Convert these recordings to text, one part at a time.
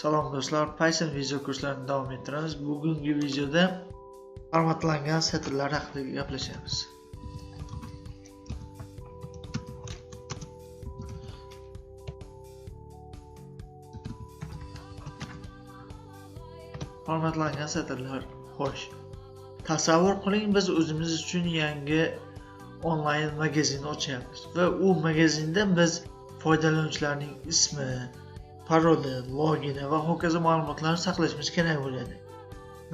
Salom do'stlar, Python video kurslarini davom ettiramiz. Bugungi videoda formatlangan satrlar haqida gaplashamiz. Formatlangan satrlar. Xo'sh. Tasavvur qiling, biz o'zimiz uchun yangi onlayn magazin ochyapmiz va u magazinda biz foydalanuvchilarning ismi, paroli, logini va hokazo ma'lumotlarni saqlashimiz kerak bo'ladi.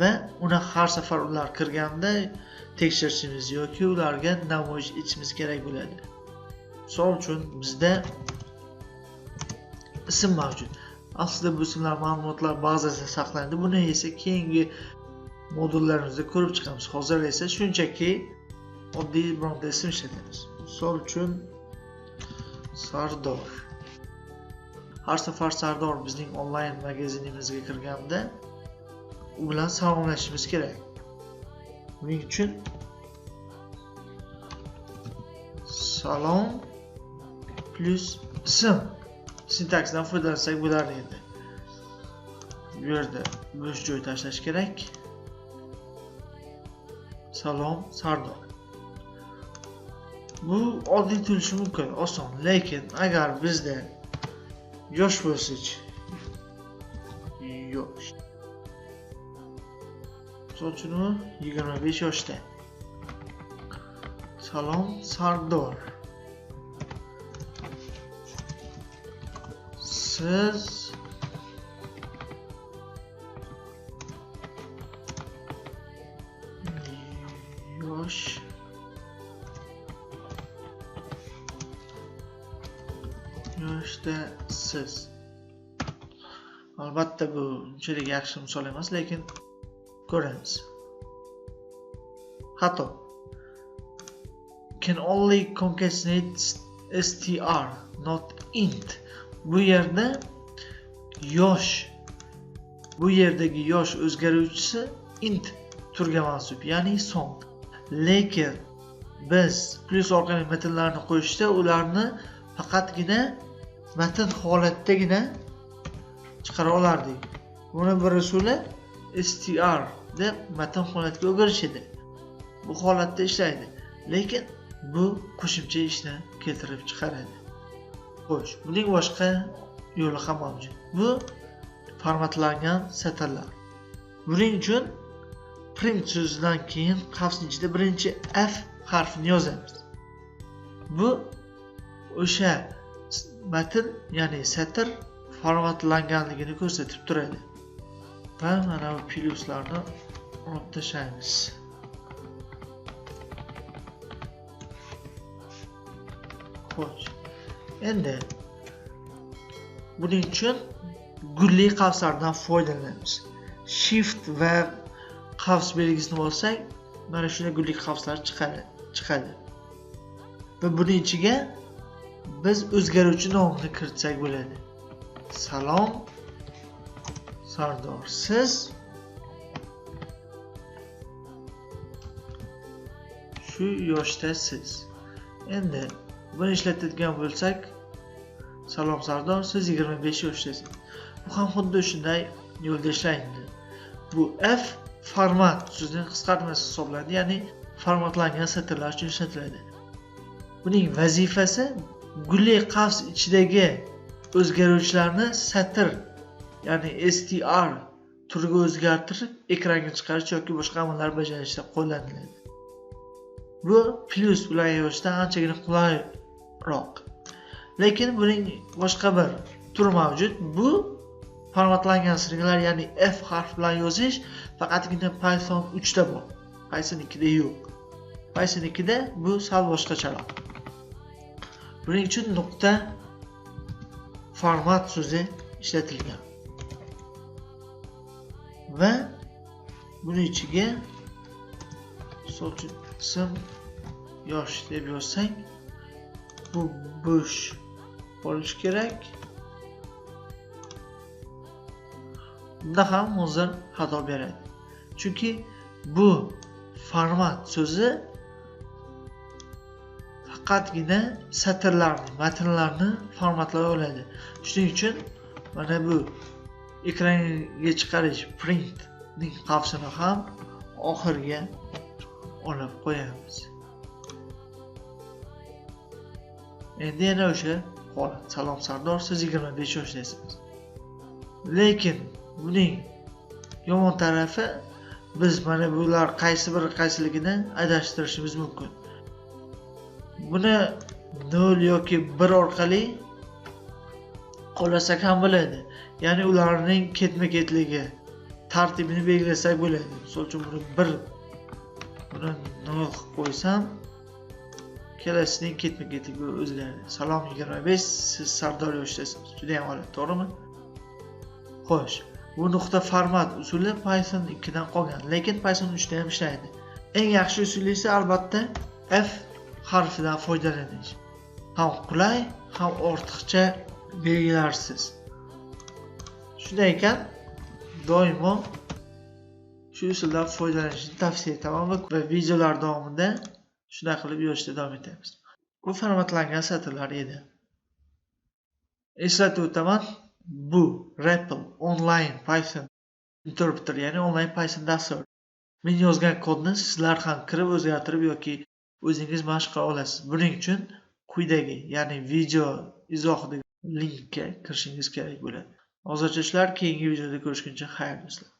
Va uni har safar ular kirganda tekshirishimiz yoki ularga namoyish etishimiz kerak bo'ladi. Misol uchun bizda ism mavjud. Aslida bu ismlar ma'lumotlar bazasida saqlanadi. Buni esa keyingi modullarimizda ko'rib chiqamiz. Hozir esa shunchaki oddiy bironta ism ishlatamiz. Misol uchun Sardor. Har safar Sardor bizning onlayn magazinimizga kirganda u bilan salomlashishimiz kerak. Buning uchun salom plyus ism sintaksidan foydalansak bo'lar edi. Bu yerda bo'sh joy tashlash kerak. Salom Sardor. Bu oddiy tuyulishi mumkin, oson, lekin agar bizda yosh bo'lsak, yosh. Misol uchun u 25 yoshda. Salom Sardor. Siz yoshda-siz. Albatta bu unchalik yaxshi misol emas, lekin ko'ramiz. Xato. Can only concatenate str, not int. Bu yerda yosh bu yerdagi yosh o'zgaruvchisi int turga mansub, ya'ni son. Lekin biz plyus orqali matnlarni qo'yishda ularni faqatgina matn holatdagina chiqara olardik. Buni bir usuli str deb matn holatiga o'girish edi. Bu holatda ishlaydi. Lekin bu qo'shimcha ishni keltirib chiqaradi. Xo'sh, buning boshqa yo'li ham mavjud. Bu formatlangan satrlar. Buning uchun print so'zidan keyin qavs ichida birinchi f harfini yozamiz. Bu o'sha matn, ya'ni satr formatlanganligini ko'rsatib turadi. Va mana bu plyuslarni olib tashlaymiz. Xo'sh. Endi buning uchun gulli qavslardan foydalanamiz. Shift va qavs belgisini bossak, mana shunday gulli qavslar chiqadi, chiqadi. Va buning ichiga biz o'zgaruvchi nomni kiritsak bo'ladi. Salom Sardor siz shu yoshdasiz. Endi buni ishlatadigan bo'lsak, salom Sardor siz 25 yoshdasiz. Bu ham xuddi shunday yo'lda ishlaydi. Bu f format so'zining qisqartmasi hisoblanadi, ya'ni formatlangan satrlar uchun ishlatiladi. Buning vazifasi gulli qavs ichidagi o'zgaruvchilarni satr ya'ni str turiga o'zgartirib ekranga chiqarish yoki boshqa amallar bajarishda qo'llaniladi. Bu plyus bilan yozishda anchagina qulayroq. Lekin buning boshqa bir turi mavjud. Bu formatlangan stringlar ya'ni f harf bilan yozish faqatgina Python 3 da bor. Python 2 da yo'q. Python 2 da bu sal boshqacharoq. Buning uchun nuqta format so'zi ishlatilgan. Va buni ichiga misol uchun ism yosh deb yozsak, bu bo'sh bo'lishi kerak. Bunda ham hozir xato beradi. Chunki bu format so'zi faqatgina satrlarni, matnlarni formatlay oladi. Shuning uchun mana bu ekranga chiqarish printning qavsini ham oxiriga olib qo'yamiz. Endi yana o'sha holat salom sardor siz 25 yoshdasiz lekin buning yomon tarafi biz mana bular qaysi biri qaysiligini adashtirishimiz mumkin. Buni 0 yoki 1 orqali qo'llasak ham bo'ladi. Ya'ni ularning ketma ketligi tartibini belgilasak bo'ladi. Misol uchun buni 1 buni nol qilib qo'ysam kelasining ketma ketligi o'zgaradi. Salom 25 siz sardor yoshdasiz. Judayam oladi to'g'rimi? Xo'sh bu nuqta format usuli python 2 dan qolgan lekin python 3 da ham ishlaydi. Eng yaxshi usuli esa albatta f harfidan foydalanish. Ham qulay ham ortiqcha belgilarsiz. Shunday ekan doimo shu usuldan foydalanishni tavsiya etaman va videolar davomida shunday qilib yozishda davom etamiz. Bu formatlangan satrlar edi. Eslatib o'taman bu REPL online Python interpreter ya'ni online Python dasturi. Men yozgan kodni sizlar ham kirib o'zgartirib yoki o'zingiz mashq qila olasiz. Buning uchun quyidagi ya'ni video izohidagi linkka kirishingiz kerak bo'ladi. Hozircha shular keyingi videoda ko'rishguncha xayr do'stlar.